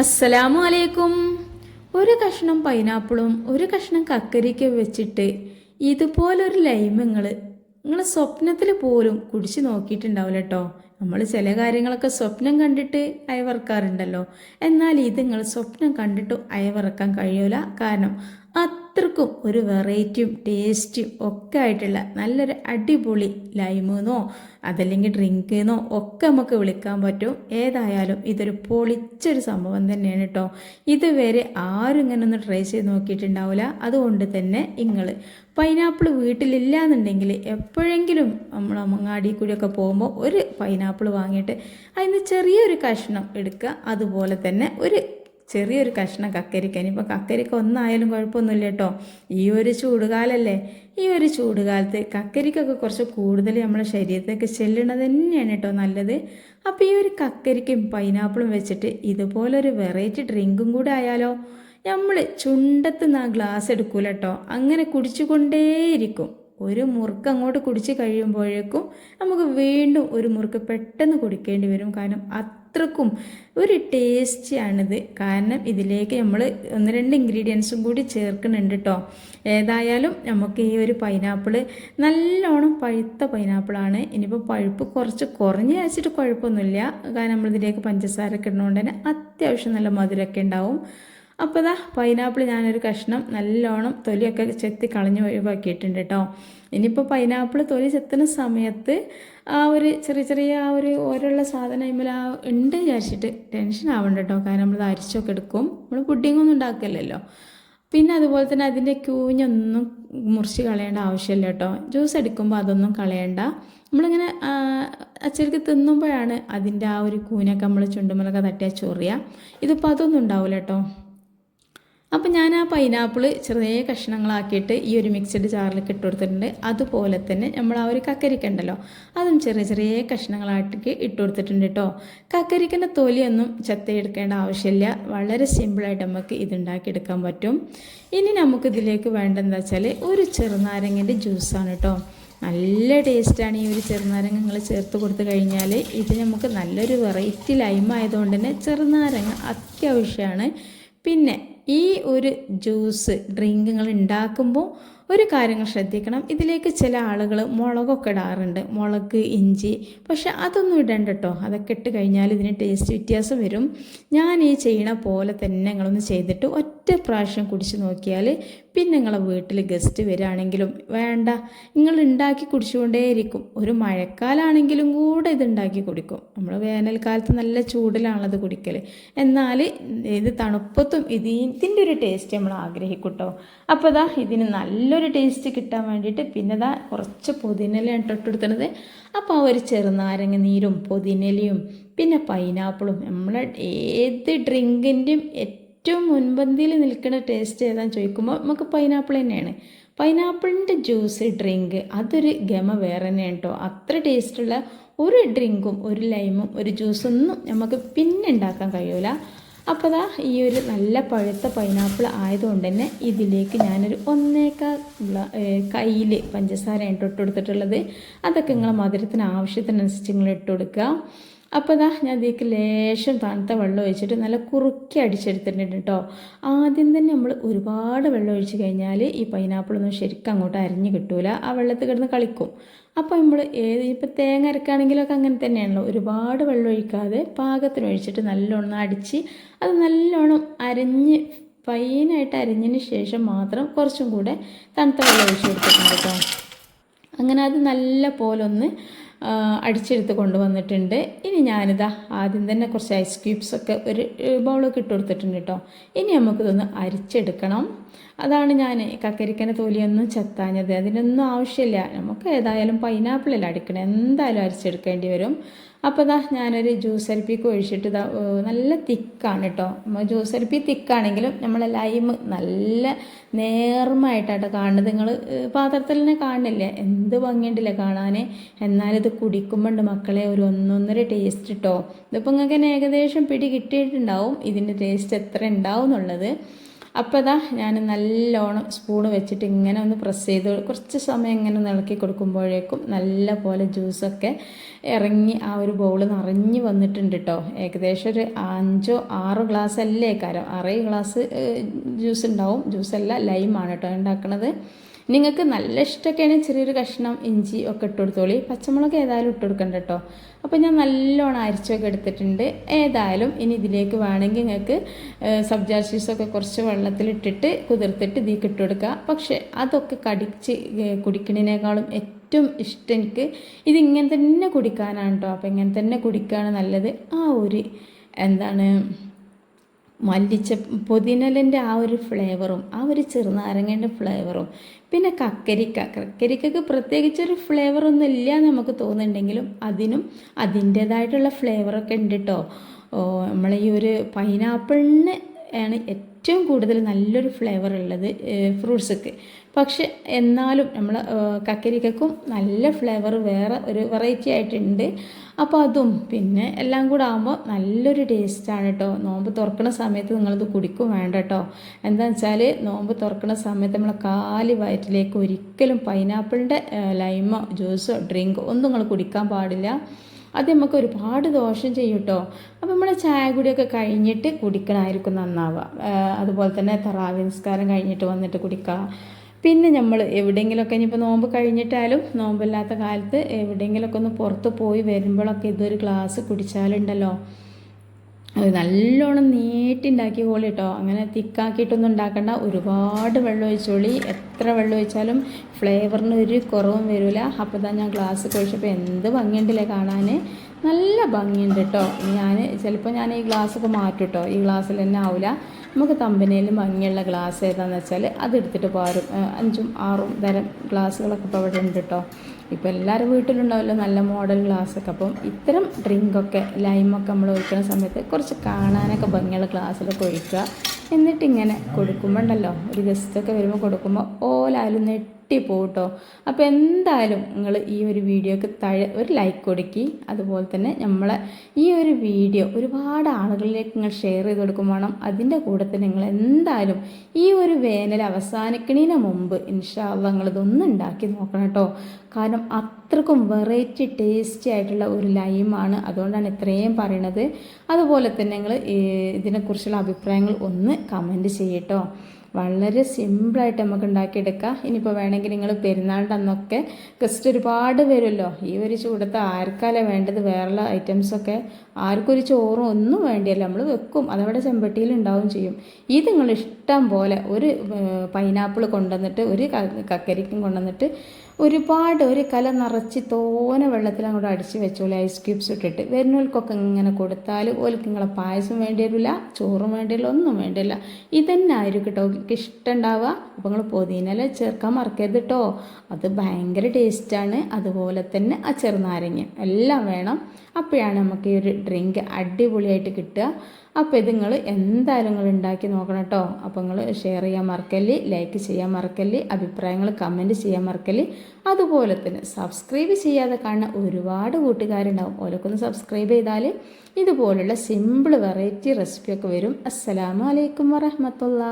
അസ്സലാമു അലൈക്കും ഒരു കഷ്ണം പൈനാപ്പിളും ഒരു കഷ്ണം കക്കരിക്ക വെച്ചിട്ട് ഇതുപോലൊരു ലൈം നിങ്ങൾ സ്വപ്നത്തിൽ പോലും കുടിച്ച് നോക്കിയിട്ടുണ്ടാവില്ല കേട്ടോ നമ്മൾ ചില കാര്യങ്ങളൊക്കെ സ്വപ്നം കണ്ടിട്ട് അയവറക്കാറുണ്ടല്ലോ. എന്നാൽ ഇത് നിങ്ങൾ സ്വപ്നം കണ്ടിട്ട് അയവറക്കാൻ കഴിയൂല. കാരണം അത്രക്കും ഒരു വെറൈറ്റിയും ടേസ്റ്റും ഒക്കെ ആയിട്ടുള്ള നല്ലൊരു അടിപൊളി ലൈമെന്നോ അതല്ലെങ്കിൽ ഡ്രിങ്ക് എന്നോ ഒക്കെ നമുക്ക് വിളിക്കാൻ പറ്റും. ഏതായാലും ഇതൊരു പൊളിച്ചൊരു സംഭവം തന്നെയാണ് കേട്ടോ ഇതുവരെ ആരും ഇങ്ങനെ ഒന്ന് ട്രൈ ചെയ്ത് നോക്കിയിട്ടുണ്ടാവില്ല അതുകൊണ്ട് തന്നെ നിങ്ങൾ പൈനാപ്പിൾ വീട്ടിലില്ല എന്നുണ്ടെങ്കിൽ എപ്പോഴെങ്കിലും നമ്മൾ അമ്മങ്ങാടി കൂടിയൊക്കെ പോകുമ്പോൾ ഒരു പൈനാപ്പിൾ വാങ്ങിയിട്ട് അതിന് ചെറിയൊരു കഷ്ണം എടുക്കുക. അതുപോലെ തന്നെ ഒരു ചെറിയൊരു കഷ്ണം കക്കരിക്ക. ഇനിയിപ്പോൾ കക്കരിക്ക ഒന്നായാലും കുഴപ്പമൊന്നുമില്ല കേട്ടോ. ഈ ഒരു ചൂടുകാലല്ലേ? ഈ ഒരു ചൂടുകാലത്ത് കക്കരിക്കൊക്കെ കുറച്ച് കൂടുതൽ നമ്മുടെ ശരീരത്തേക്ക് ചെല്ലണത് തന്നെയാണ് കേട്ടോ നല്ലത്. അപ്പോൾ ഈ ഒരു കക്കരിക്കയും പൈനാപ്പിളും വെച്ചിട്ട് ഇതുപോലൊരു വെറൈറ്റി ഡ്രിങ്കും കൂടെ ആയാലോ? നമ്മൾ ചുണ്ടത്ത് നിന്ന് ആ ഗ്ലാസ് എടുക്കൂല കേട്ടോ. അങ്ങനെ കുടിച്ചുകൊണ്ടേയിരിക്കും. ഒരു മുറുക്ക് അങ്ങോട്ട് കുടിച്ച് കഴിയുമ്പോഴേക്കും നമുക്ക് വീണ്ടും ഒരു മുറുക്ക് പെട്ടെന്ന് കുടിക്കേണ്ടി വരും. കാരണം അത്രക്കും ഒരു ടേസ്റ്റിയാണിത്. കാരണം ഇതിലേക്ക് നമ്മൾ ഒന്ന് രണ്ട് ഇൻഗ്രീഡിയൻസും കൂടി ചേർക്കുന്നുണ്ട് കേട്ടോ ഏതായാലും നമുക്ക് ഈ ഒരു പൈനാപ്പിൾ നല്ലോണം പഴുത്ത പൈനാപ്പിളാണ് ഇനിയിപ്പോൾ പഴുപ്പ് കുറച്ച് കുറഞ്ഞ് വെച്ചിട്ട് കുഴപ്പമൊന്നുമില്ല. കാരണം നമ്മളിതിലേക്ക് പഞ്ചസാര ഇടുന്നതുകൊണ്ട് തന്നെ അത്യാവശ്യം നല്ല മധുരമൊക്കെ ഉണ്ടാവും. അപ്പോൾ ഇതാ പൈനാപ്പിൾ ഞാനൊരു കഷ്ണം നല്ലോണം തൊലിയൊക്കെ ചെത്തി കളഞ്ഞ് ഒഴിവാക്കിയിട്ടുണ്ട് കേട്ടോ ഇനിയിപ്പോൾ പൈനാപ്പിൾ തൊലി ചെത്തുന്ന സമയത്ത് ആ ഒരു ചെറിയ ചെറിയ ആ ഒരു ഓരോള്ള സാധനം അതിൽ ആ ഉണ്ട് വിചാരിച്ചിട്ട് ടെൻഷൻ ആവണ്ട കേട്ടോ കാരണം നമ്മൾ അരിച്ചൊക്കെ എടുക്കും. നമ്മൾ പുഡിങ്ങൊന്നും ഉണ്ടാക്കില്ലല്ലോ പിന്നെ അതുപോലെ തന്നെ അതിന്റെ ക്യൂഞ്ഞൊന്നും മുറിച്ച് കളയേണ്ട ആവശ്യമില്ല കേട്ടോ ജ്യൂസ് എടുക്കുമ്പോൾ അതൊന്നും കളയേണ്ട. നമ്മളിങ്ങനെ അച്ചടിക്ക് തിന്നുമ്പോഴാണ് അതിന്റെ ആ ഒരു കൂനൊക്കെ നമ്മൾ ചുണ്ടുമലൊക്കെ തട്ടിയാൽ ചൊറിയുക ഇതിപ്പോൾ അതൊന്നും ഉണ്ടാവില്ല കേട്ടോ അപ്പം ഞാൻ ആ പൈനാപ്പിൾ ചെറിയ കഷ്ണങ്ങളാക്കിയിട്ട് ഈ ഒരു മിക്സഡ് ജാറിലേക്ക് ഇട്ട് കൊടുത്തിട്ടുണ്ട്. അതുപോലെ തന്നെ നമ്മൾ ആ ഒരു കക്കരിക്ക ഉണ്ടല്ലോ അതും ചെറിയ ചെറിയ കഷ്ണങ്ങളായിട്ട് ഇട്ട് കൊടുത്തിട്ടുണ്ട് കേട്ടോ കക്കരിക്കന്റെ തൊലിയൊന്നും ചത്തയെടുക്കേണ്ട ആവശ്യമില്ല. വളരെ സിമ്പിളായിട്ട് നമുക്ക് ഇത് ഉണ്ടാക്കിയെടുക്കാൻ പറ്റും. ഇനി നമുക്ക് ഇതിലേക്ക് വേണ്ടതെന്ന് വെച്ചാൽ ഒരു ചെറുനാരങ്ങന്റെ ജ്യൂസാണ് കേട്ടോ നല്ല ടേസ്റ്റാണ് ഈ ഒരു ചെറുനാരങ്ങ നിങ്ങൾ ചേർത്ത് കൊടുത്തു കഴിഞ്ഞാൽ ഇത് നമുക്ക് നല്ലൊരു വെറൈറ്റി ലൈം ആയതുകൊണ്ട് തന്നെ ചെറുനാരങ്ങ അത്യാവശ്യമാണ്. പിന്നെ ഈ ഒരു ജ്യൂസ് ഡ്രിങ്കുകൾ ഉണ്ടാക്കുമ്പോൾ ഒരു കാര്യങ്ങൾ ശ്രദ്ധിക്കണം. ഇതിലേക്ക് ചില ആളുകൾ മുളകൊക്കെ ഇടാറുണ്ട്. മുളക് ഇഞ്ചി. പക്ഷെ അതൊന്നും ഇടണ്ട കേട്ടോ അതൊക്കെ ഇട്ട് കഴിഞ്ഞാൽ ഇതിന് ടേസ്റ്റ് വ്യത്യാസം വരും. ഞാൻ ഈ ചെയ്യണ പോലെ തന്നെ നിങ്ങളൊന്ന് ചെയ്തിട്ട് ഒറ്റ പ്രാവശ്യം കുടിച്ച് നോക്കിയാൽ പിന്നെ നിങ്ങളെ വീട്ടിൽ ഗസ്റ്റ് വരികയാണെങ്കിലും വേണ്ട. നിങ്ങൾ ഉണ്ടാക്കി കുടിച്ചുകൊണ്ടേയിരിക്കും. ഒരു മഴക്കാലാണെങ്കിലും കൂടെ ഇത് ഉണ്ടാക്കി കുടിക്കും. നമ്മൾ വേനൽക്കാലത്ത് നല്ല ചൂടിലാണത് കുടിക്കൽ. എന്നാൽ ഇത് തണുപ്പത്തും ഇത് ഇതിന്റെ ഒരു ടേസ്റ്റ് നമ്മൾ ആഗ്രഹിക്കും കേട്ടോ അപ്പോൾ ഇതാ ഇതിന് നല്ലൊരു ടേസ്റ്റ് കിട്ടാൻ വേണ്ടിയിട്ട് പിന്നെ ഇതാ കുറച്ച് പുതിനയിലാണ് തൊട്ടെടുത്തത് അപ്പോൾ ആ ഒരു ചെറുനാരങ്ങ നീരും പുതിനയിലയും പിന്നെ പൈനാപ്പിളും നമ്മൾ ഏത് ഡ്രിങ്കിന്റെയും ഏറ്റവും മുൻപന്തിയിൽ നിൽക്കുന്ന ടേസ്റ്റ് ഏതാണെന്ന് ചോദിക്കുമ്പോൾ നമുക്ക് പൈനാപ്പിൾ തന്നെയാണ്. പൈനാപ്പിളിന്റെ ജ്യൂസ് ഡ്രിങ്ക് അതൊരു ഗമ വേറെ തന്നെയാണ് കേട്ടോ അത്ര ടേസ്റ്റുള്ള ഒരു ഡ്രിങ്കും ഒരു ലൈമും ഒരു ജ്യൂസൊന്നും നമുക്ക് പിന്നെ ഉണ്ടാക്കാൻ കഴിയൂല. അപ്പോൾ ദാ ഈ ഒരു നല്ല പഴുത്ത പൈനാപ്പിൾ ആയതുകൊണ്ട് തന്നെ ഇതിലേക്ക് ഞാനൊരു ഒന്നേക്കാ കയ്യിൽ പഞ്ചസാര ഇട്ട് കൊടുത്തിട്ടുള്ളത്. അതൊക്കെ നിങ്ങളെ മധുരത്തിന് ആവശ്യത്തിനനുസരിച്ച് നിങ്ങൾ ഇട്ട് കൊടുക്കുക. അപ്പോൾ ഇതാ ഞാൻ ഇതിലേക്ക് ലേശം തണുത്ത വെള്ളം ഒഴിച്ചിട്ട് നല്ല കുറുക്കി അടിച്ചെടുത്തിട്ടുണ്ട് കേട്ടോ ആദ്യം തന്നെ നമ്മൾ ഒരുപാട് വെള്ളം ഒഴിച്ച് കഴിഞ്ഞാൽ ഈ പൈനാപ്പിളൊന്നും ശരിക്കും അങ്ങോട്ട് അരിഞ്ഞ് കിട്ടൂല. ആ വെള്ളത്തിൽ കിടന്ന് കളിക്കും. അപ്പോൾ നമ്മൾ ഏത് ഇപ്പോൾ തേങ്ങ അരക്കുകയാണെങ്കിലൊക്കെ അങ്ങനെ തന്നെയാണല്ലോ. ഒരുപാട് വെള്ളം ഒഴിക്കാതെ പാകത്തിന് ഒഴിച്ചിട്ട് നല്ലോണം അടിച്ച് അത് നല്ലോണം അരഞ്ഞ് ഫൈനായിട്ട് അരിഞ്ഞതിന് ശേഷം മാത്രം കുറച്ചും കൂടെ തണുത്ത വെള്ളം ഒഴിച്ച് കൊടുത്തിട്ടുണ്ട് കേട്ടോ അങ്ങനെ അത് നല്ല പോലൊന്ന് അടിച്ചെടുത്ത് കൊണ്ടുവന്നിട്ടുണ്ട്. ഇനി ഞാനിതാ ആദ്യം തന്നെ കുറച്ച് ഐസ് ക്യൂബ്സ് ഒക്കെ ഒരു ബൗളൊക്കെ ഇട്ട് കൊടുത്തിട്ടുണ്ട് കേട്ടോ. ഇനി നമുക്കിതൊന്ന് അരിച്ചെടുക്കണം. അതാണ് ഞാൻ കക്കരിക്കന്റെ തോലിയൊന്നും ചെത്താഞ്ഞത്. അതിനൊന്നും ആവശ്യമില്ല. നമുക്ക് ഏതായാലും പൈനാപ്പിളല്ല അടിക്കണം. എന്തായാലും അരിച്ചെടുക്കേണ്ടി വരും. അപ്പോൾ ഇതാ ഞാനൊരു ജ്യൂസ് അരിപ്പിക്ക് ഒഴിച്ചിട്ട് ഇതാ നല്ല തിക്കാണ് കേട്ടോ ജ്യൂസ് അരിപ്പി തിക്കാണെങ്കിലും നമ്മളെ ലൈമ് നല്ല നേർമായിട്ടാട്ടോ കാണുന്നത്. നിങ്ങൾ പാത്രത്തിൽ തന്നെ കാണില്ലേ എന്ത് ഭംഗിയുണ്ടല്ലേ കാണാൻ എന്നാലിത് കുടിക്കുമ്പോണ്ട് മക്കളെ ഒരു ഒന്നൊന്നര ടേസ്റ്റ് കിട്ടോ ഇതിപ്പോൾ നിങ്ങൾക്ക് തന്നെ ഏകദേശം പിടി കിട്ടിയിട്ടുണ്ടാവും. ഇതിന്റെ ടേസ്റ്റ് എത്ര ഉണ്ടാവും എന്നുള്ളത് അപ്പോൾ അതാ ഞാൻ നല്ലോണം സ്പൂണ് വെച്ചിട്ട് ഇങ്ങനെ ഒന്ന് പ്രസ് ചെയ്ത് കുറച്ച് സമയം ഇങ്ങനെ ഇളക്കി കൊടുക്കുമ്പോഴേക്കും നല്ല പോലെ ജ്യൂസൊക്കെ ഇറങ്ങി ആ ഒരു ബൗൾ നിറഞ്ഞ് വന്നിട്ടുണ്ട് കേട്ടോ ഏകദേശം ഒരു അഞ്ചോ ആറോ ഗ്ലാസ് അല്ലേ കാരം ആറേ ഗ്ലാസ് ജ്യൂസ് ഉണ്ടാവും. ജ്യൂസല്ല ലൈമാണ് കേട്ടോ ഉണ്ടാക്കുന്നത് നിങ്ങൾക്ക് നല്ല ഇഷ്ടമൊക്കെയാണ് ചെറിയൊരു കഷ്ണം ഇഞ്ചി ഒക്കെ ഇട്ട് കൊടുത്തോളി. പച്ചമുളക് ഏതായാലും ഇട്ട് കൊടുക്കണ്ട കേട്ടോ. അപ്പോൾ ഞാൻ നല്ലോണം അരിച്ചൊക്കെ എടുത്തിട്ടുണ്ട്. ഏതായാലും ഇനി ഇതിലേക്ക് വേണമെങ്കിൽ നിങ്ങൾക്ക് സബ്ജാ ജ്യൂസൊക്കെ കുറച്ച് വെള്ളത്തിലിട്ടിട്ട് കുതിർത്തിട്ട് ഇതിൽ ഇട്ട് കൊടുക്കുക. പക്ഷേ അതൊക്കെ കടിച്ച് കുടിക്കണതിനേക്കാളും ഏറ്റവും ഇഷ്ടം എനിക്ക് ഇതിങ്ങനെ തന്നെ കുടിക്കാനാണ് കേട്ടോ. അപ്പോൾ ഇങ്ങനെ തന്നെ കുടിക്കുകയാണ് നല്ലത്. ആ ഒരു എന്താണ് മല്ലിച്ച പുതിനലിന്റെ ആ ഒരു ഫ്ലേവറും ആ ഒരു ചെറുനാരങ്ങേന്റെ ഫ്ലേവറും പിന്നെ കക്കരിക്ക. കക്കരിക്കക്ക് പ്രത്യേകിച്ചൊരു ഫ്ലേവറൊന്നും ഇല്ല നമുക്ക് തോന്നുന്നുണ്ടെങ്കിലും അതിനും അതിന്റേതായിട്ടുള്ള ഫ്ലേവറൊക്കെ ഉണ്ട് കേട്ടോ നമ്മളെ ഈ ഒരു പൈനാപ്പിളിന് ആണ് ഏറ്റവും കൂടുതൽ നല്ലൊരു ഫ്ലേവർ ഉള്ളത് ഫ്രൂട്ട്സൊക്കെ പക്ഷെ എന്നാലും നമ്മൾ കക്കരിക്കും നല്ല ഫ്ലേവർ വേറെ ഒരു വെറൈറ്റി ആയിട്ടുണ്ട്. അപ്പോൾ അതും പിന്നെ എല്ലാം കൂടെ ആകുമ്പോൾ നല്ലൊരു ടേസ്റ്റാണ് കേട്ടോ നോമ്പ് തുറക്കുന്ന സമയത്ത് നിങ്ങളിത് കുടിക്കും വേണ്ട കേട്ടോ എന്താണെന്ന് വെച്ചാൽ നോമ്പ് തുറക്കുന്ന സമയത്ത് നമ്മൾ കാലി വയറ്റിലേക്ക് ഒരിക്കലും പൈനാപ്പിളിന്റെ ലൈമോ ജ്യൂസോ ഡ്രിങ്കോ ഒന്നും നിങ്ങൾ കുടിക്കാൻ പാടില്ല. അത് നമുക്ക് ഒരുപാട് ദോഷം ചെയ്യും കേട്ടോ അപ്പോൾ നമ്മൾ ചായ കുടിയൊക്കെ കഴിഞ്ഞിട്ട് കുടിക്കണമായിരിക്കും നന്നാവുക. അതുപോലെ തന്നെ തറാവി നിസ്കാരം കഴിഞ്ഞിട്ട് വന്നിട്ട് കുടിക്കുക. പിന്നെ നമ്മൾ എവിടെയെങ്കിലുമൊക്കെ ഇനിയിപ്പോൾ നോമ്പ് കഴിഞ്ഞിട്ടാലും നോമ്പില്ലാത്ത കാലത്ത് എവിടെയെങ്കിലുമൊക്കെ ഒന്ന് പുറത്ത് പോയി വരുമ്പോഴൊക്കെ ഇതൊരു ഗ്ലാസ് കുടിച്ചാലുണ്ടല്ലോ. നല്ലോണം നീട്ടുണ്ടാക്കിക്കോളി കേട്ടോ അങ്ങനെ തിക്കാക്കിയിട്ടൊന്നും ഉണ്ടാക്കണ്ട. ഒരുപാട് വെള്ളം ഒഴിച്ചോളി എത്ര വെള്ളം ഒഴിച്ചാലും ഫ്ലേവറിന് ഒരു കുറവും വരില്ല അപ്പോൾ തന്നെ ഞാൻ ഗ്ലാസ് കഴിച്ചപ്പോൾ എന്ത് ഭംഗിയുണ്ടല്ലേ കാണാൻ നല്ല ഭംഗിയുണ്ട് കേട്ടോ ഞാൻ ചിലപ്പോൾ ഞാൻ ഈ ഗ്ലാസ്സൊക്കെ മാറ്റും കേട്ടോ ഈ ഗ്ലാസ്സിൽ തന്നെ ആവില്ല നമുക്ക് തമ്പനയിലും ഭംഗിയുള്ള ഗ്ലാസ് ഏതാണെന്ന് വെച്ചാൽ അതെടുത്തിട്ട് പാരും അഞ്ചും ആറും തരം ഗ്ലാസ്സുകളൊക്കെ ഇപ്പോൾ ഇവിടെ ഉണ്ട് കേട്ടോ ഇപ്പോൾ എല്ലാവരും വീട്ടിലുണ്ടാവില്ല നല്ല മോഡൽ ഗ്ലാസ്സൊക്കെ അപ്പം ഇത്തരം ഡ്രിങ്കൊക്കെ ലൈമൊക്കെ നമ്മൾ ഒഴിക്കുന്ന സമയത്ത് കുറച്ച് കാണാനൊക്കെ ഭംഗിയുള്ള ഗ്ലാസ്സിലൊക്കെ ഒഴിക്കുക. എന്നിട്ടിങ്ങനെ കൊടുക്കുമ്പോൾ ഉണ്ടല്ലോ ഒരു ഗസ്റ്റൊക്കെ വരുമ്പോൾ കൊടുക്കുമ്പോൾ ഓലായാലും നെട്ട് പൊട്ടിപ്പോട്ടോ. അപ്പോൾ എന്തായാലും നിങ്ങൾ ഈ ഒരു വീഡിയോക്ക് താഴെ ഒരു ലൈക്ക് കൊടുക്കി. അതുപോലെ തന്നെ നമ്മളെ ഈ ഒരു വീഡിയോ ഒരുപാട് ആളുകളിലേക്ക് നിങ്ങൾ ഷെയർ ചെയ്ത് കൊടുക്കും വേണം. അതിന്റെ കൂടെ തന്നെ നിങ്ങൾ എന്തായാലും ഈ ഒരു വേനൽ അവസാനിക്കണതിന് മുമ്പ് ഇൻഷാല്ല നിങ്ങളിതൊന്നും ഉണ്ടാക്കി നോക്കണം കേട്ടോ. കാരണം അത്രക്കും വെറൈറ്റി ടേസ്റ്റി ആയിട്ടുള്ള ഒരു ലൈമാണ് അതുകൊണ്ടാണ് ഇത്രയും പറയണത്. അതുപോലെ തന്നെ നിങ്ങൾ ഇതിനെക്കുറിച്ചുള്ള അഭിപ്രായങ്ങൾ ഒന്ന് കമന്റ് ചെയ്യട്ടോ. വളരെ സിമ്പിളായിട്ട് നമുക്ക് ഉണ്ടാക്കിയെടുക്കാം. ഇനിയിപ്പോൾ വേണമെങ്കിൽ നിങ്ങൾ പെരുന്നാളിന്റെ അന്നൊക്കെ ഗസ്റ്റ് ഒരുപാട് വരുമല്ലോ. ഈ ഒരു ചൂടത്ത് ആർക്കാലേ വേണ്ടത്? വേറെയുള്ള ഐറ്റംസൊക്കെ ആർക്കും ഒരു ചോറും ഒന്നും വേണ്ടിയല്ല നമ്മൾ വെക്കും. അതവിടെ ചെമ്പട്ടിയിൽ ഉണ്ടാവും ചെയ്യും. ഇത് നിങ്ങൾ ഇഷ്ടം പോലെ ഒരു പൈനാപ്പിൾ കൊണ്ടുവന്നിട്ട് ഒരു കക്കരിക്കും കൊണ്ടുവന്നിട്ട് ഒരുപാട് ഒരു കല നിറച്ച് തോനെ വെള്ളത്തിൽ അങ്ങോട്ട് അടിച്ച് വെച്ചോളി ഐസ് ക്യൂബ്സ് ഇട്ടിട്ട് വരുന്നവർക്കൊക്കെ ഇങ്ങനെ കൊടുത്താൽ ഓൽക്ക് നിങ്ങളെ പായസം വേണ്ടി വരില്ല ചോറും വേണ്ടിയില്ല ഒന്നും വേണ്ടിയില്ല ഇതന്നെ ആയിരിക്കും കേട്ടോ ഇഷ്ടം ഉണ്ടാവുക അപ്പോൾ നിങ്ങൾ പൊതിനല ചേർക്കാൻ മറക്കരുത് കേട്ടോ. അത് ഭയങ്കര ടേസ്റ്റാണ് അതുപോലെ തന്നെ ആ ചെറുനാരങ്ങ എല്ലാം വേണം. അപ്പോഴാണ് നമുക്ക് ഈ ഒരു ഡ്രിങ്ക് അടിപൊളിയായിട്ട് കിട്ടുക. അപ്പോൾ ഇത് നിങ്ങൾ എന്തായാലും നിങ്ങൾ ഉണ്ടാക്കി നോക്കണം കേട്ടോ അപ്പോൾ നിങ്ങൾ ഷെയർ ചെയ്യാൻ മറക്കല്ലേ ലൈക്ക് ചെയ്യാൻ മറക്കല്ലേ അഭിപ്രായങ്ങൾ കമന്റ് ചെയ്യാൻ മറക്കല്ലേ. അതുപോലെ തന്നെ സബ്സ്ക്രൈബ് ചെയ്യാതെ കാണുന്ന ഒരുപാട് കൂട്ടുകാരുണ്ടാവും. ഓരോക്കൊന്ന് സബ്സ്ക്രൈബ് ചെയ്താൽ ഇതുപോലുള്ള സിമ്പിൾ വെറൈറ്റി റെസിപ്പിയൊക്കെ വരും. അസ്സലാമലൈക്കും വറഹമത്തുള്ള.